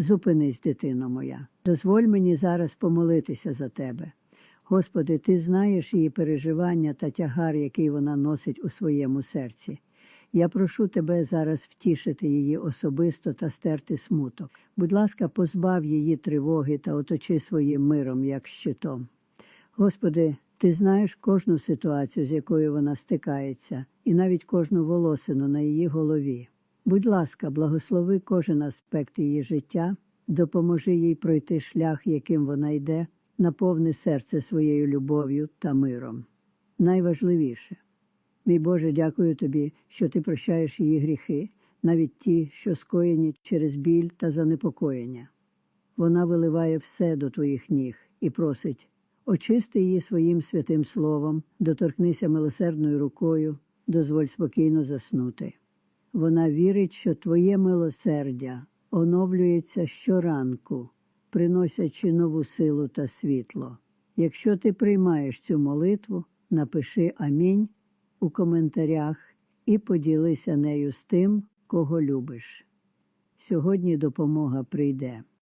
Зупинись, дитино моя. Дозволь мені зараз помолитися за тебе. Господи, ти знаєш її переживання та тягар, який вона носить у своєму серці. Я прошу тебе зараз втішити її особисто та стерти смуток. Будь ласка, позбав її тривоги та оточи своїм миром, як щитом. Господи, ти знаєш кожну ситуацію, з якою вона стикається, і навіть кожну волосину на її голові. Будь ласка, благослови кожен аспект її життя, допоможи їй пройти шлях, яким вона йде, наповни серце своєю любов'ю та миром. Найважливіше. Мій Боже, дякую тобі, що ти прощаєш її гріхи, навіть ті, що скоєні через біль та занепокоєння. Вона виливає все до твоїх ніг і просить очисти її своїм святим словом, доторкнися милосердною рукою, дозволь спокійно заснути. Вона вірить, що твоє милосердя оновлюється щоранку, приносячи нову силу та світло. Якщо ти приймаєш цю молитву, напиши Амінь у коментарях і поділися нею з тим, кого любиш. Сьогодні допомога прийде.